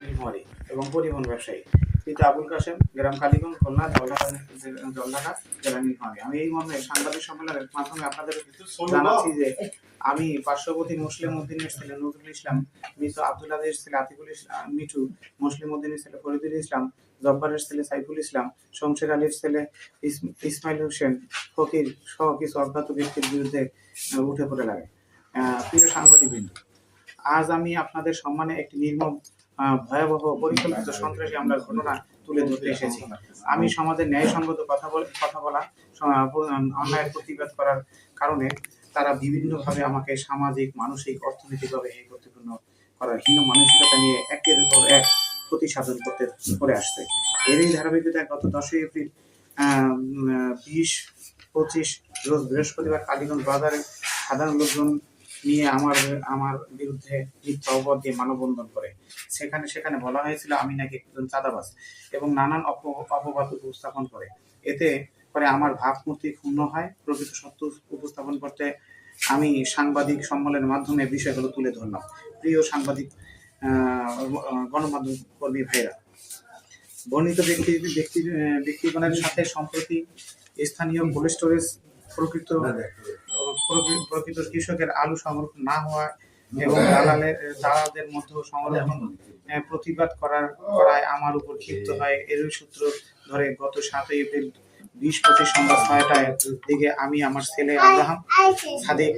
নীলফামারী এবং পরিবহন ব্যবসায়ী। পিতা আবুল কাসেম গ্রাম কালীগঞ্জ খুলনা জলঢাকা জেলা নীলফামারী আমি এই মর্মে সাংবাদিক সম্মেলনের মাধ্যমে আপনাদের জানাচ্ছি যে আমি পার্শ্ববর্তী মুসলিম উদ্দিনের ছেলে নজরুল ইসলাম, মৃত আব্দুল আদির ছেলে আতিকুল ইসলাম মিঠু, মুসলিম উদ্দিনের ছেলে ফরিদুল ইসলাম, জব্বারের ছেলে সাইফুল ইসলাম, শমশের আলীর ছেলে ইসমাইল হোসেন ফকির সহ কিছু অজ্ঞাত ব্যক্তির বিরুদ্ধে উঠে পড়ে লাগে। প্রিয় সাংবাদিকবৃন্দ, আজ আমি আপনাদের সম্মানে একটি নির্মম ভয়াবহ পরিকল্পিত সন্ত্রাসী হামলার ঘটনা তুলে ধরতে এসেছি। আমি সমাজের ন্যায়সঙ্গত কথা বলে কথা বলা অন্যায়ের প্রতিবাদ করার কারণে তারা বিভিন্নভাবে আমাকে সামাজিক, মানসিক, অর্থনৈতিকভাবে এই প্রতিপূর্ণ করার হীন মানসিকতা নিয়ে একের পর এক ক্ষতি সাধন করতে, করে আসছে। এরই ধারাবাহিকতায় গত দশই এপ্রিল বিশ, পঁচিশ, রোজ বৃহস্পতিবার কালীগঞ্জ বাজারে সাধারণ লোকজন নিয়ে আমার আমার বিরুদ্ধে মিথ্যা অপবাদ দিয়ে মানববন্ধন করে। সেখানে সেখানে বলা হয়েছিল, আমি নাকি একজন চাঁদাবাজ এবং নানান অপ- অপবাদ উপস্থাপন করে। এতে করে আমার ভাবমূর্তি ক্ষুণ্ণ হয়, প্রকৃত সত্য উপস্থাপন করতে আমি সাংবাদিক সম্মেলনের মাধ্যমে বিষয়গুলো তুলে ধরলাম। প্রিয় সাংবাদিক গণমাধ্যম কর্মী ভাইরা, বর্ণিত ব্যক্তি ব্যক্তি, ব্যক্তিগণের সাথে সম্প্রতি স্থানীয় কোল্ড স্টোরেজ প্রকৃত প্রকৃ- প্রকৃত কৃষকের আলু সংরক্ষণ না হওয়া এবং দালালের দালালদের মধ্যে সংরক্ষণ প্রতিবাদ করার করায় আমার উপর ক্ষিপ্ত হয়। এরই সূত্র ধরে গত সাতই এপ্রিল বিশ পঁচিশ সন্ধ্যা ছয়টায় দিকে আমি আমার ছেলে আব্রাহাম সাদিক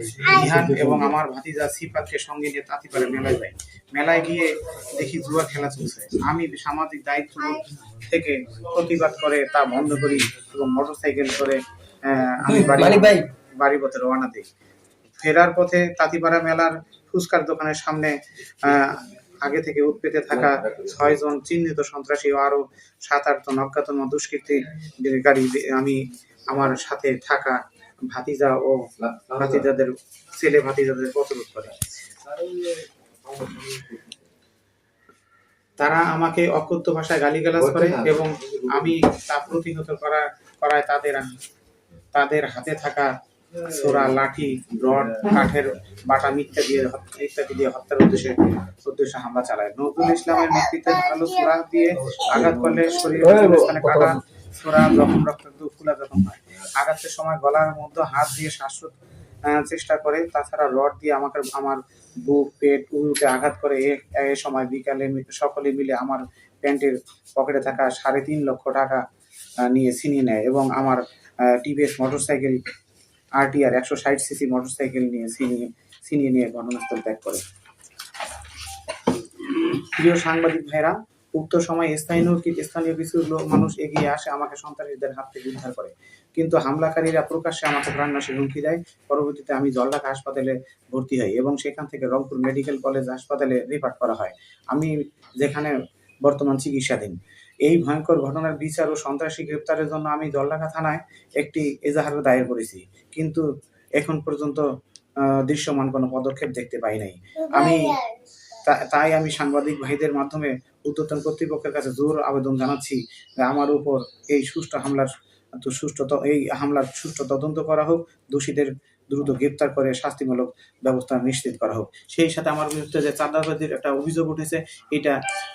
ইহান এবং আমার ভাতিজা সিফাতকে সঙ্গে নিয়ে তাঁতিপাড়া মেলায় যাই। মেলায় গিয়ে দেখি জুয়া খেলা চলছে। আমি সামাজিক দায়িত্ব থেকে প্রতিবাদ করে তা বন্ধ করি এবং মোটরসাইকেল করে আমি বাড়ি মানিক ভাই বাড়ি পথে রওনা দিই। ফেরার পথে তাঁতিপাড়া মেলার ফুচকার দোকানের সামনে আগে থেকে উৎপেতে থাকা ছয়জন চিহ্নিত সন্ত্রাসী ও আরও সাত আট জন অজ্ঞাতন দুষ্কৃতী গাড়ি আমি আমার সাথে থাকা ভাতিজা ও ভাতিজাদের ছেলে ভাতিজাদের প্রতিরোধ করে। তারা আমাকে অকথ্য ভাষায় গালিগালাজ করে এবং আমি তা প্রতিহত করা করায় তাদের তাদের হাতে থাকা সোরা, লাঠি, রড, কাঠের বাটা মিথ্যা দিয়ে ইত্যাদি দিয়ে হত্যার উদ্দেশ্যে উদ্দেশ্যে হামলা চালায়। নজরুল ইসলামের নেতৃত্বে ধারালো সোরা দিয়ে আঘাত করলে স্থানে কাটা সোরা জখম রক্তাক্ত ফুলা জখম হয়, আঘাতের সময় গলার মধ্যে হাত দিয়ে শ্বাসরোধ চেষ্টা করে, তাছাড়া রড দিয়ে আমাকে, আমার বুক, পেট উরুতে আঘাত করে, এ- সময় বিকালে সকলে মিলে আমার প্যান্টের পকেটে থাকা সাড়ে তিন লক্ষ টাকা নিয়ে ছিনিয়ে নেয় এবং আমার টিভিএস মোটরসাইকেল আরটিআর একশো ষাট সিসি মোটরসাইকেল নিয়ে ছিনিয়ে ছিনিয়ে নিয়ে ঘটনাস্থল ত্যাগ করে। প্রিয় সাংবাদিক ভাইরা, উক্ত সময় স্থানীয় স্থানীয় কিছু লোক, মানুষ এগিয়ে আসে আমাকে সন্ত্রাসীদের হাত থেকে উদ্ধার করে। কিন্তু হামলাকারীরা প্রকাশ্যে আমাকে প্রাণনাশের হুমকি দেয়। পরবর্তীতে আমি জলঢাকা হাসপাতালে ভর্তি হই এবং সেখান থেকে রংপুর মেডিকেল কলেজ হাসপাতালে রিফার করা হয়। আমি যেখানে বর্তমান চিকিৎসাধীন। এই ভয়ঙ্কর ঘটনার বিচার ও সন্ত্রাসী গ্রেপ্তারের জন্য আমি জলঢাকা থানায় একটি এজাহার দায়ের করেছি। কিন্তু এখন পর্যন্ত দৃশ্যমান কোনো পদক্ষেপ দেখতে পাই নাই। আমি তাই আমি সাংবাদিক ভাইদের মাধ্যমে উদ্যোতন কর্তৃপক্ষের কাছে জোর আবেদন জানাচ্ছি আমার উপর এই সুষ্ঠু হামলার তো সুষ্ঠু এই হামলার সুষ্ঠু তদন্ত করা হোক, দোষীদের দ্রুত গ্রেপ্তার করে শাস্তিমূলক ব্যবস্থা নিশ্চিত করা হোক। সেই সাথে আমার বিরুদ্ধে যে চাঁদাবাজির একটা অভিযোগ উঠেছে, এটা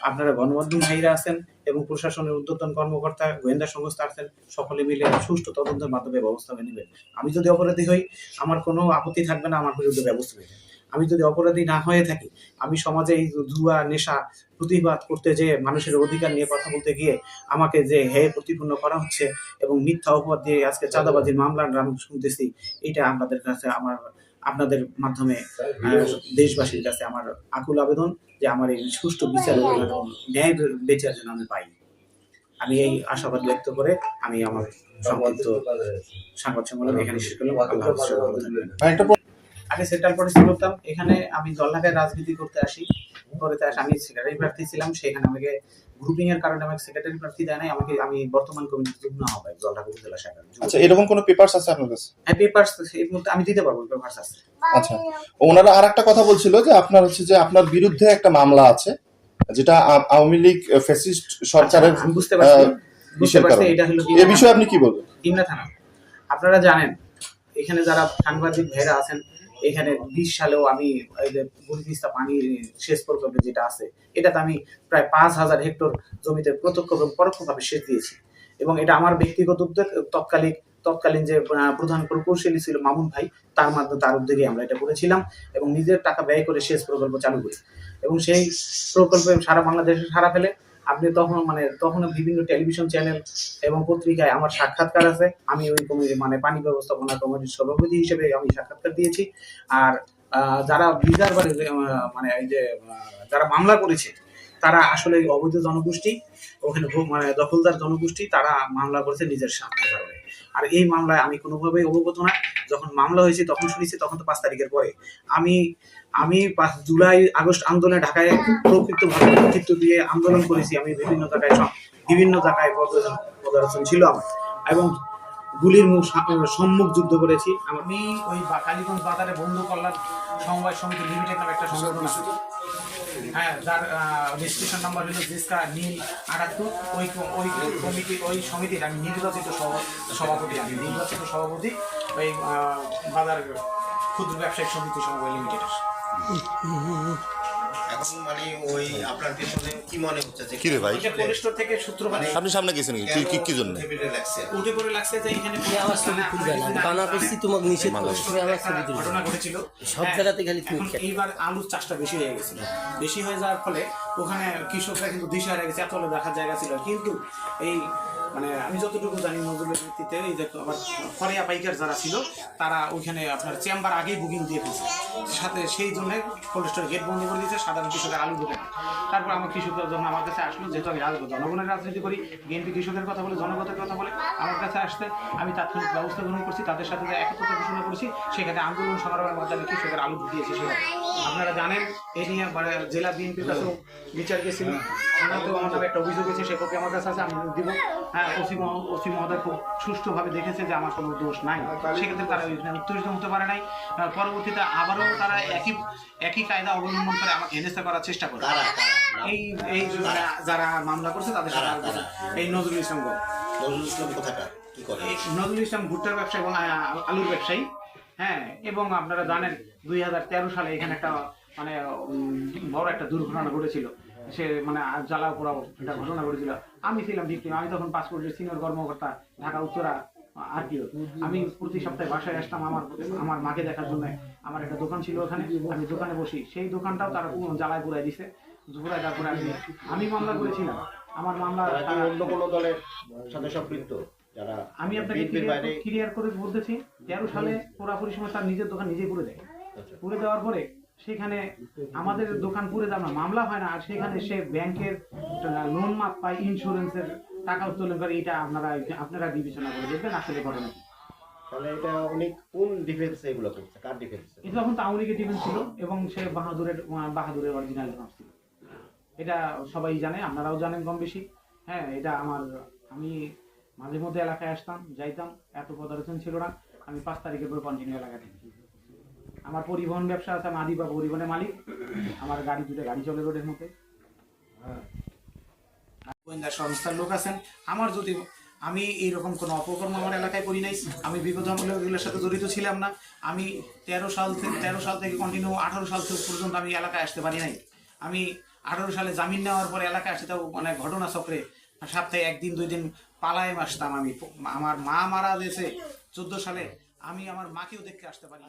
আপনারা গণমাধ্যম ভাইরা আছেন এবং প্রশাসনের উদ্যোতন কর্মকর্তা, গোয়েন্দা সংস্থা আছেন, সকলে মিলে সুষ্ঠু তদন্তের মাধ্যমে ব্যবস্থা নেবেন। আমি যদি অপরাধী হই, আমার কোনো আপত্তি থাকবে না, আমার বিরুদ্ধে ব্যবস্থা নেবেন। আমি যদি অপরাধী না হয়ে থাকি আমি সমাজে এই জুয়া নেশা প্রতিবাদ করতে যে মানুষের অধিকার নিয়ে কথা বলতে গিয়ে আমাকে যে হে প্রতিপূর্ণ করা হচ্ছে এবং মিথ্যা অপবাদ দিয়ে আজকে চাঁদাবাজির মামলার আমি শুনতেছি এটা আপনাদের কাছে আমার আপনাদের মাধ্যমে দেশবাসীর কাছে আমার আকুল আবেদন যে আমার এই সুষ্ঠু বিচার ন্যায় বিচার যেন আমি পাই। আমি এই আশাবাদ ব্যক্ত করে আমি আমার সংক্ষিপ্ত সংবাদ সম্মেলন এখানে শেষ করলাম। আগে সেন্ট্রাল পলিসি করতাম। এখানে আমি জলঢাকায় রাজনীতি করতে আসি করে আসি আমি সেক্রেটারি প্রার্থী ছিলাম সেখানে আমাকে গ্রুপিং এর কারণে আমাকে সেক্রেটারি প্রার্থী দেয় নাই। আমাকে আমি বর্তমান কমিটির যুগ্ম আহ্বায়ক জলঢাকা উপজেলা শাখার আচ্ছা এরকম কোনো পেপারস আছে আপনার কাছে? হ্যাঁ পেপার্স এই মুহূর্তে আমি দিতে পারব পেপার্স আছে। আচ্ছা ওনারা আর একটা কথা বলছিল যে আপনার হচ্ছে যে আপনার বিরুদ্ধে একটা মামলা আছে যেটা আওয়ামী লীগ ফ্যাসিস্ট সরকারের বুঝতে পারছি। বুঝতে পারছি এটা হলো এ বিষয়ে আপনি কি বলবেন? হিমনা থানা। আপনারা জানেন এখানে যারা সাংবাদিক ভাইরা আছেন এখানে বিশ সালেও আমি, এই পানি সেচ প্রকল্পে যেটা আছে, এটাতে আমি প্রায় পাঁচ হাজার হেক্টর জমিতে প্রত্যক্ষ এবং পরোক্ষভাবে সেচ দিয়েছি। এবং এটা আমার ব্যক্তিগত উদ্যোগ, তৎকালীন তৎকালীন যে প্রধান প্রকৌশলী ছিল মামুন ভাই, তার মাধ্যমে তার উদ্যোগে আমরা এটা করেছিলাম এবং নিজের টাকা ব্যয় করে সেচ প্রকল্প চালু করি। এবং সেই প্রকল্পে সারা বাংলাদেশে সারা ফেলে আপনি তখন মানে তখন বিভিন্ন টেলিভিশন চ্যানেল এবং পত্রিকায় আমার সাক্ষাৎকার আছে। আমি ওই কমিটি মানে পানি ব্যবস্থাপনা কমিটির সভাপতি হিসেবে আমি সাক্ষাৎকার দিয়েছি। আর যারা বাড়ি মানে এই যে যারা মামলা করেছে, তারা আসলে অবৈধ জনগোষ্ঠী, ওখানে মানে দখলদার জনগোষ্ঠী, তারা মামলা করেছে নিজের স্বার্থের কারণে। আর এই মামলায় আমি কোনোভাবেই অবগত না। যখন মামলা হয়েছে তখন শুনেছি, তখন তো পাঁচ তারিখের পরে। আমি আমি পাঁচ জুলাই, আগস্ট আন্দোলনে ঢাকায় প্রকৃতভাবে নেতৃত্ব দিয়ে আন্দোলন করেছি। আমি বিভিন্ন জায়গায় বিভিন্ন জায়গায় পদর্শন ছিল আমার। এবং গুলির মুখ, সম্মুখ যুদ্ধ করেছি। আমি ওই কালীগঞ্জ বাজারে বন্ধু কল্যাণ সমবায় সমিতি লিমিটেড একটা সংগঠন আছে। হ্যাঁ যার রেজিস্ট্রেশন নাম্বার হলো জিসকা নীল আটাত্তর। ওই ওই কমিটি ওই সমিতির আমি নির্বাচিত সভা- সভাপতি আমি। নির্বাচিত সভাপতি ওই বাজার ক্ষুদ্র ব্যবসায়িক সমিতি সমবায় লিমিটেড এখন মানে ওই আপনার পেছনে কি মনে হচ্ছে যে কি রে ভাই? এটা কোলেস্টোর থেকে সূত্রপাত আপনি সামনে গেছেন কি কি কি জন্য? উঠে পড়ে লাগছে। যে এখানে তুমি আমার ছবি তুলবে না বানা করছি তোমাকে নিষেধ করছি। তুমি তুলবে ঘটনা ঘটেছিল। সব হ্যাঁ, জায়গাতে খালি তুমি এইবার আলুর চাষটা বেশি হয়ে গেছিল। বেশি হয়ে যাওয়ার ফলে ওখানে কৃষকরা কিন্তু দিশা হয়ে গেছে এত দেখার জায়গা ছিল। কিন্তু এই মানে আমি যতটুকু জানি নজরুলের ভিত্তিতে এই যে আবার ফরিয়া পাইকার যারা ছিল তারা ওইখানে আপনার চেম্বার আগেই বুকিং দিয়ে ফেলছে। সাথে সেই জন্য কোল্ড স্টোর গেট বন্ধ করে দিয়েছে সাধারণ কৃষকের আলু ঢুকে তারপর আমার কৃষকরা যখন আমার কাছে আসলো যেহেতু আমি রাজ- জনগণের রাজনীতি করি বিএনপি কৃষকের কথা বলে জনগণের কথা বলে আমার কাছে আসতে আমি তাৎক্ষণিক ব্যবস্থা গ্রহণ করছি তাদের সাথে যে একত্রতা ঘোষণা করেছি সেখানে আন্দোলন সংগ্রামের মাধ্যমে কৃষকের আলু ঢুকিয়েছে সেখানে। আপনারা জানেন এ নিয়ে মানে জেলা বিএনপির কাছেও বিচার গেছিল। থানাতেও আমার নামে একটা অভিযোগ আছে সে কপি আমার কাছে আছে আমি দিব। হ্যাঁ ওসি ওসি মহোদয় খুব সুষ্ঠুভাবে দেখেছে যে আমার কোনো দোষ নাই। সেক্ষেত্রে তারা উত্তেজিত হতে পারে নাই। পরবর্তীতে আবারও তারা একই একই কায়দা অবলম্বন করে আমাকে হেনস্থা করার চেষ্টা করে? এই এই যারা মামলা করছে তাদের সাথে? এই নজরুল ইসলাম নজরুল ইসলাম কোথাকার? কি করে? নজরুল ইসলাম ভুট্টার ব্যবসা এবং আলুর ব্যবসায়ী। হ্যাঁ এবং আপনারা জানেন দুই হাজার তেরো সালে এখানে একটা মানে বড় একটা দুর্ঘটনা ঘটেছিল। সে মানে জ্বালা পোড়াও একটা ঘটনা ঘটেছিল আমি ছিলাম ভিক্টিম আমি তখন পাসপোর্টের সিনিয়র কর্মকর্তা ঢাকা উত্তরা আর কি আমি প্রতি সপ্তাহে বাসায় আসতাম আমার আমার মাকে দেখার জন্য। আমার একটা দোকান ছিল ওখানে আমি দোকানে বসি। সেই দোকানটাও তারা পুরো জ্বালায় পুরাই দিছে। পুরাই তারপরে আমি আমি মামলা করেছিলাম। আমার মামলা অন্য কোনো দলের সাথে সম্পৃক্ত যারা আমি আপনাকে ক্লিয়ার করে বলতেছি তেরো সালে পুরাপুরি সময় তার নিজের দোকান নিজেই পুরে দেয় আচ্ছা। পুরে দেওয়ার পরে সেখানে আমাদের দোকান পুরে দেওয়া না মামলা হয় না। আর সেখানে সে ব্যাংকের লোন মাপ পায় ইন্স্যুরেন্সের টাকা উত্তোলন করে এটা আপনারা আপনারা বিবেচনা করে দেখবেন আসলে ঘটনা। তাহলে এটা উনি কোন ডিফেন্সে এগুলো করছে? কার ডিফেন্সে এটা তখন লীগের টিফিন ছিল এবং সে বাহাদুরের বাহাদুরের অরিজিনাল নাম ছিল। এটা সবাই জানে আপনারাও জানেন কম বেশি। হ্যাঁ এটা আমার আমি মাঝে মধ্যে এলাকায় আসতাম যাইতাম এত পদার্থন ছিল না। আমি পাঁচ তারিখের পর কন্টিনিউ এলাকায় থাকি। আমার পরিবহন ব্যবসা আছে, আমি আদিবা পরিবহনের মালিক। আমার গাড়ি দুটো, গাড়ি চলে রোডের মধ্যে। গোয়েন্দা সংস্থার লোক আছেন। আমার যদি, আমি এইরকম কোনো অপকর্ম আমার এলাকায় করি নাই। আমি আমলে সাথে জড়িত ছিলাম না। আমি তেরো সাল থেকে তেরো সাল থেকে কন্টিনিউ আঠারো সাল থেকে পর্যন্ত আমি এলাকায় আসতে পারি নাই। আমি আঠারো সালে জামিন নেওয়ার পরে এলাকায় আসতে তাও মানে ঘটনা চক্রে সপ্তাহে একদিন, দুই দিন পালায় আসতাম আমি। আমার মা মারা গেছে চোদ্দ সালে। আমি আমার মাকেও দেখতে আসতে পারি